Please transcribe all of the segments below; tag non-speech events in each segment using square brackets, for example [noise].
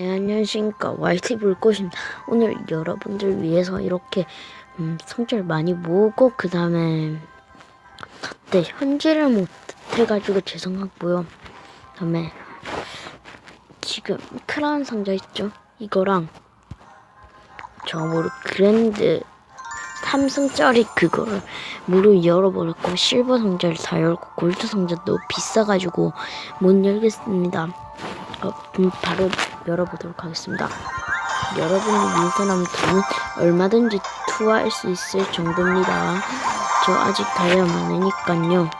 네, 안녕하십니까 YT 불꽃입니다. 오늘 여러분들 위해서 이렇게 음, 성질 많이 모으고 그 다음에 네 현질을 못해가지고 죄송하고요. 그 다음에 지금 크라운 상자 있죠? 이거랑 저 뭐로 그랜드 삼성짜리 그거를 무료 열어버렸고 실버 상자를 다 열고 골드 상자도 비싸가지고 못 열겠습니다. 어, 음, 바로 열어보도록 하겠습니다. 여러분이 민선하면 저는 얼마든지 투하할 수 있을 정도입니다. 저 아직 다이아 많으니깐요.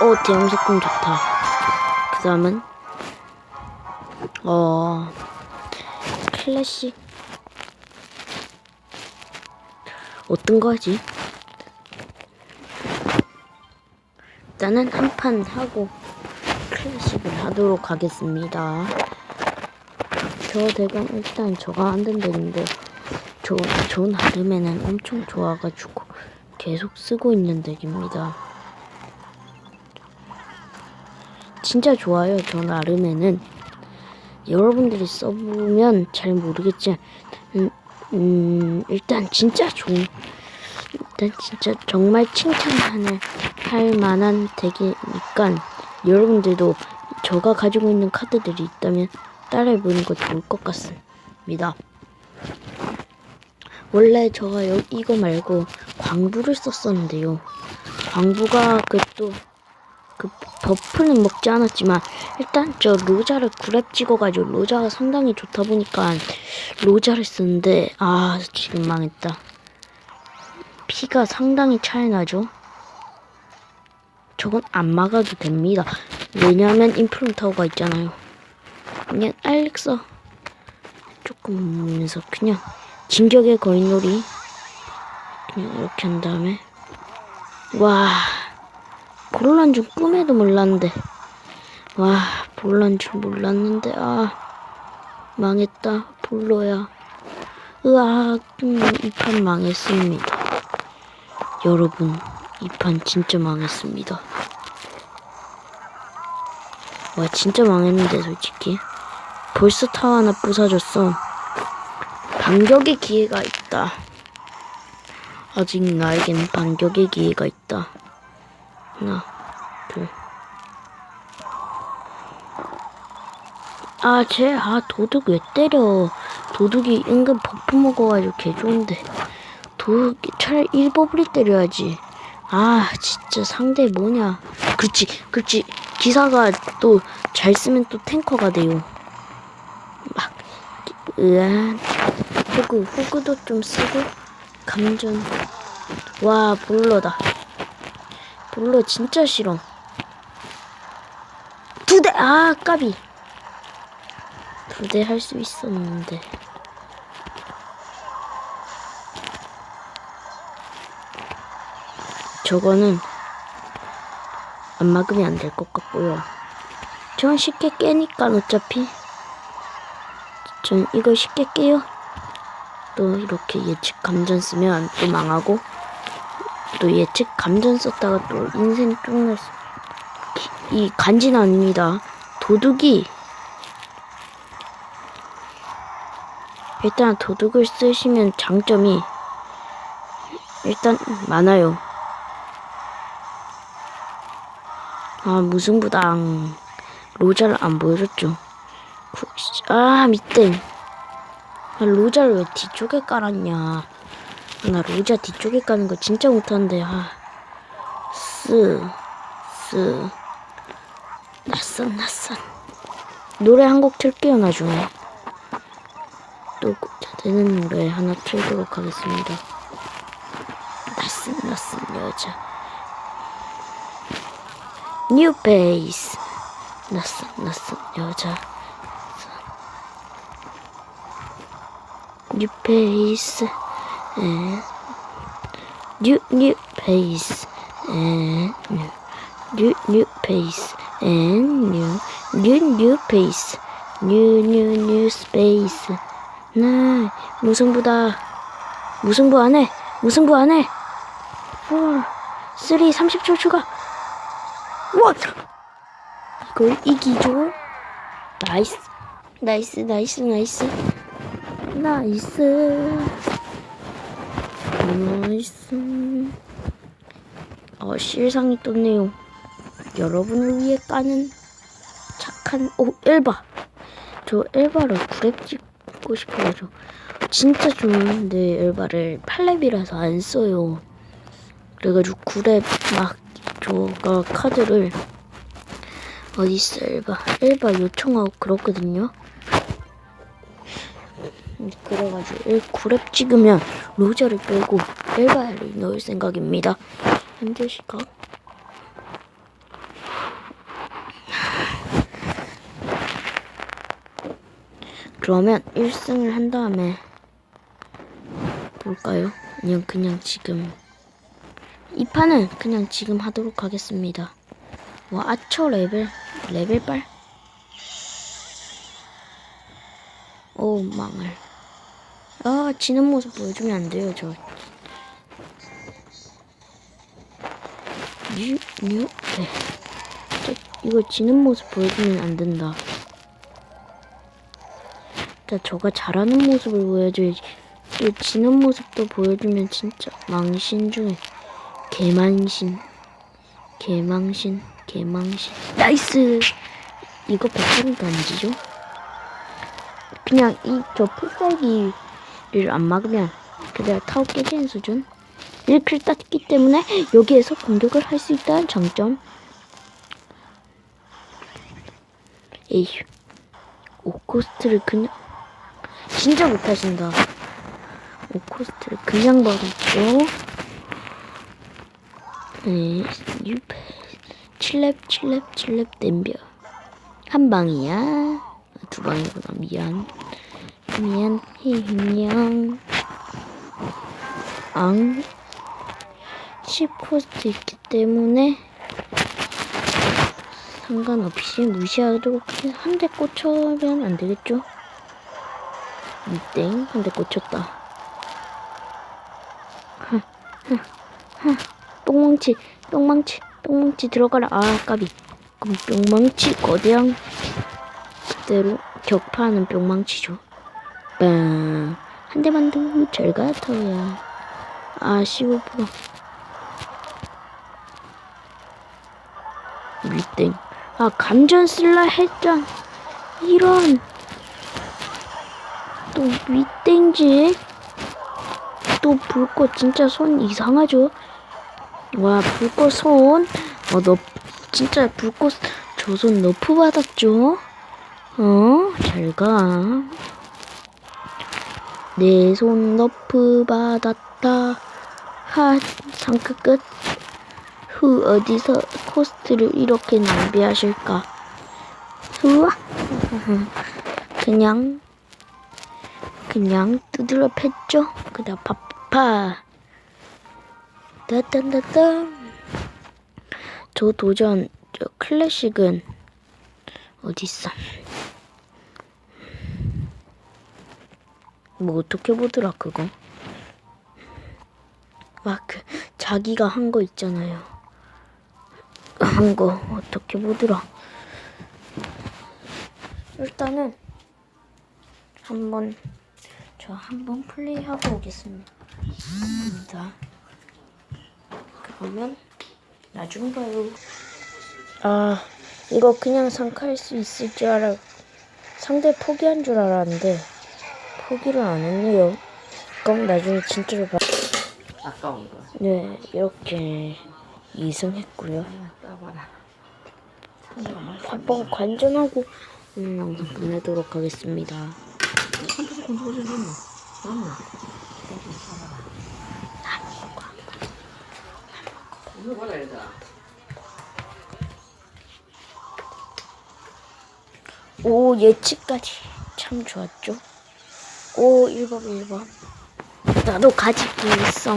어, 대형 석궁 좋다. 그 다음은, 어, 클래식. 어떤 거지? 일단은 한 판 하고 클래식을 하도록 하겠습니다. 저 대강 일단 저가 안 된다는데 저, 저 나름에는 엄청 좋아가지고 계속 쓰고 있는 덱입니다. 진짜 좋아요. 저 나름에는 여러분들이 써보면 잘 모르겠지만 음, 음, 일단 진짜 좋은 일단 진짜 정말 칭찬할 할 만한 덱이니까 여러분들도 저가 가지고 있는 카드들이 있다면 따라해보는 거 좋을 것 같습니다. 원래 저가 여, 이거 말고 광부를 썼었는데요. 광부가 그또 그 버프는 먹지 않았지만 일단 저 로자를 구랩 찍어가지고 로자가 상당히 좋다 보니까 로자를 쓰는데 아 지금 망했다. 피가 상당히 차이 나죠. 저건 안 막아도 됩니다. 왜냐하면 인플루타워가 있잖아요. 그냥 알릭서 조금 보면서 그냥 진격의 거인놀이 그냥 이렇게 한 다음에 와 볼란 줄 꿈에도 몰랐는데 와 볼란 줄 몰랐는데 아 망했다 볼로야 으악 음, 이판 망했습니다 여러분 이 판 진짜 망했습니다. 와 진짜 망했는데 솔직히. 벌써 타워 하나 부서졌어. 반격의 기회가 있다. 아직 나에겐 반격의 기회가 있다. 하나 둘. 아, 쟤, 아, 도둑 왜 때려. 도둑이 은근 버프 먹어가지고 개 좋은데. 도둑이 차라리 일버블이 때려야지. 아, 진짜 상대 뭐냐. 그렇지, 그렇지. 기사가 또 잘 쓰면 또 탱커가 돼요. 막, 으아. 호구, 호구도 좀 쓰고, 감전. 와, 볼러다. 볼러 진짜 싫어. 두 대! 아, 까비. 두 대 할 수 있었는데. 저거는 안 막으면 안 될 것 같고요. 전 쉽게 깨니까 어차피 전 이거 쉽게 깨요. 또 이렇게 예측 감전 쓰면 또 망하고 또 예측 감전 썼다가 또 인생 수. 이 간진 아닙니다. 도둑이 일단 도둑을 쓰시면 장점이 일단 많아요. 아 무승부당. 로자를 안 보여줬죠. 구- 아 밑에. 아, 로자를 왜 뒤쪽에 깔았냐. 아, 나 로자 뒤쪽에 까는 거 진짜 못하는데. 아 쓰, 쓰. 낯선 낯선. 노래 한 곡 틀게요 나중에. 또 되는 노래 하나 틀도록 하겠습니다. 낯선 낯선 여자 뉴 베이스. 낯선 낯선 여자. 뉴 베이스. 뉴뉴 베이스. 뉴. 뉴 베이스. new new new space 나 무승부다. 무승부 안해. 무승부 안해. 4 3 30초 추가 와! 이걸 이기죠? 나이스. 나이스, 나이스, 나이스. 나이스. 나이스. 어, 실상이 떴네요. 여러분을 위해 까는 착한, 오, 엘바. 저 엘바를 구랩 찍고 싶어가지고. 진짜 좋은데, 엘바를 8렙이라서 안 써요. 그래가지고 구랩 막, 저가 카드를, 어딨어, 엘바. 엘바 요청하고 그렇거든요. 그래가지고 일 9렙 찍으면 로저를 빼고 엘바를 넣을 생각입니다. 현재 시각 그러면 1승을 한 다음에 볼까요? 아니면 그냥 지금 이 판은 그냥 지금 하도록 하겠습니다. 와 아처 레벨 레벨 빨. 오 망할. 아 지는 모습 보여주면 안 돼요 저. 뉴, 뉴, 네. 저, 이거 지는 모습 보여주면 안 된다. 일단 저가 잘하는 모습을 보여줘야지. 이 지는 모습도 보여주면 진짜 망신 중에 개망신. 개망신, 개망신. 나이스! 이거 100%도 안 지죠? 그냥 이저 필살기를 안 막으면 그대로 타워 깨지는 수준. 1킬 땄기 때문에 여기에서 공격을 할 수 있다는 장점. 에휴. 오코스트를 그냥 진짜 못하신다. 오코스트를 그냥 받았죠. 네, 7렙, 7렙, 7렙 댐벼. 한 방이야. 두 방이구나. 미안. 미안. 희명. 앙. 10코스트 있기 때문에 상관없이 무시하도록 한 대 꽂혀면 안 되겠죠? 땡, 한 대 꽂혔다. 똥망치, 똥망치, 똥망치 들어가라. 아, 까비. 그럼 뿅망치 거대한 그대로 격파하는 뿅망치죠. 빵. 한 대만 더잘 가터야. 아, 15%. 밑땡. 아, 감전 쓸라 했잖. 이런. 또 밑땡지. 또 불꽃 진짜 손 이상하죠? 와, 불꽃 손. 어, 너 진짜 불꽃 저손 너프 받았죠? 어, 잘 가. 내 손 너프 받았다. 하, 상크 끝. 후, 어디서 코스트를 이렇게 낭비하실까? 후와. [laughs] 그냥, 그냥 두드려 팼죠? 그다 파파. 따딴따딴. 저 도전, 저 클래식은 어딨어? 뭐 어떻게 보더라 그거? 막 그 자기가 한 거 있잖아요. 한 거 어떻게 보더라? 일단은 한번 저 한번 플레이하고 오겠습니다. 그러면 나중 봐요. 아 이거 그냥 상카할 수 있을 줄 알아. 상대 포기한 줄 알았는데 포기를 안 했네요. 그럼 나중에 진짜로 봐. 아까운 거. 네 이렇게 2승 했고요. 따봐라. 한번 관전하고 오늘 영상 보내도록 하겠습니다. 한두세 건조가 좀 했나? 맞나? 이거 봐라, 얘들아. 오 예측까지 참 좋았죠. 오 1번 1번 나도 가지기 있어.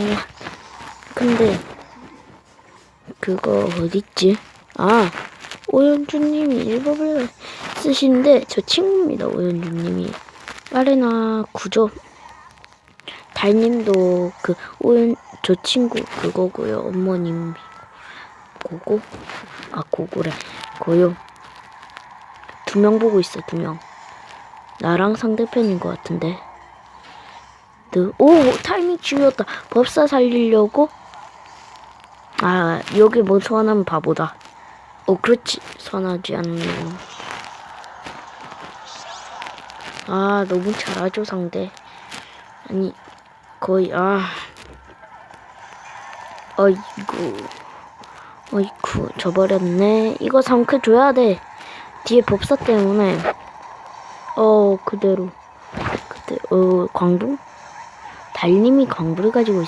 근데 그거 어딨지? 아 오연주님이 1법을 쓰시는데 저 친구입니다. 오연주님이 아레나 구조 달님도 그 오연 저 친구 그거고요. 어머님 고고 아 고고래. 고요. 두 명 보고 있어 두 명. 나랑 상대편인 것 같은데. 느- 오 타이밍 중요했다. 법사 살리려고? 아 여기 뭐 소환하면 바보다. 어 그렇지. 소환하지 않으면. 아 너무 잘하죠 상대. 아니 거의 아. 어이구 어이쿠 져버렸네. 이거 상크 줘야 돼. 뒤에 법사 때문에. 어 그대로. 그대 어 광동 달님이 광부를 가지고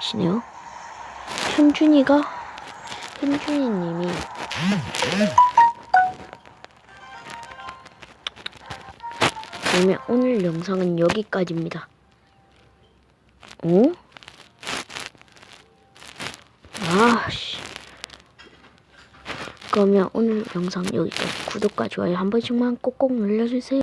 있으시네요. 현준이가? 현준이님이. 그러면 오늘 영상은 여기까지입니다. 어? 아씨. 그러면 오늘 영상 여기까지 구독과 좋아요 한 번씩만 꼭꼭 눌러주세요.